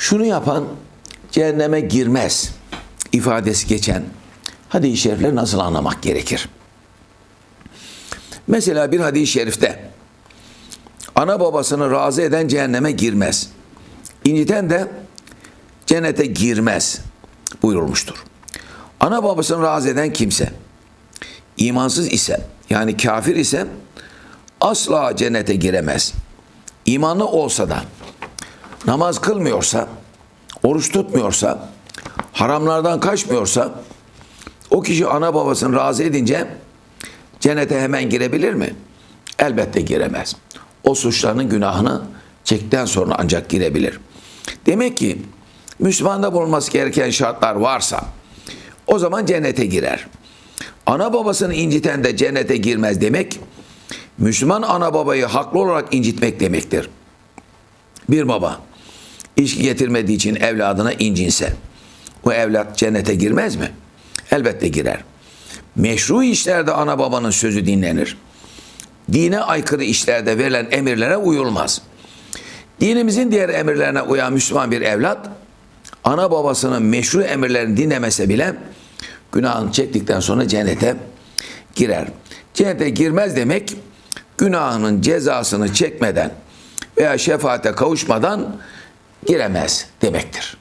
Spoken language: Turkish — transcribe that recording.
Şunu yapan cehenneme girmez ifadesi geçen hadis-i şerifleri nasıl anlamak gerekir? Mesela bir hadis-i şerifte ana babasını razı eden cehenneme girmez. İnciten de cennete girmez buyurulmuştur. Ana babasını razı eden kimse imansız ise yani kafir ise asla cennete giremez. İmanlı olsa da namaz kılmıyorsa, oruç tutmuyorsa, haramlardan kaçmıyorsa o kişi ana babasını razı edince cennete hemen girebilir mi? Elbette giremez. O suçlarının günahını çekten sonra ancak girebilir. Demek ki Müslümanda bulunması gereken şartlar varsa o zaman cennete girer. Ana babasını inciten de cennete girmez demek Müslüman ana babayı haklı olarak incitmek demektir. Bir baba içki getirmediği için evladına incinse o evlat cennete girmez mi? Elbette girer. Meşru işlerde ana babanın sözü dinlenir. Dine aykırı işlerde verilen emirlere uyulmaz. Dinimizin diğer emirlerine uyan Müslüman bir evlat ana babasının meşru emirlerini dinlemese bile günahını çektikten sonra cennete girer. Cennete girmez demek günahının cezasını çekmeden veya şefaate kavuşmadan giremez demektir.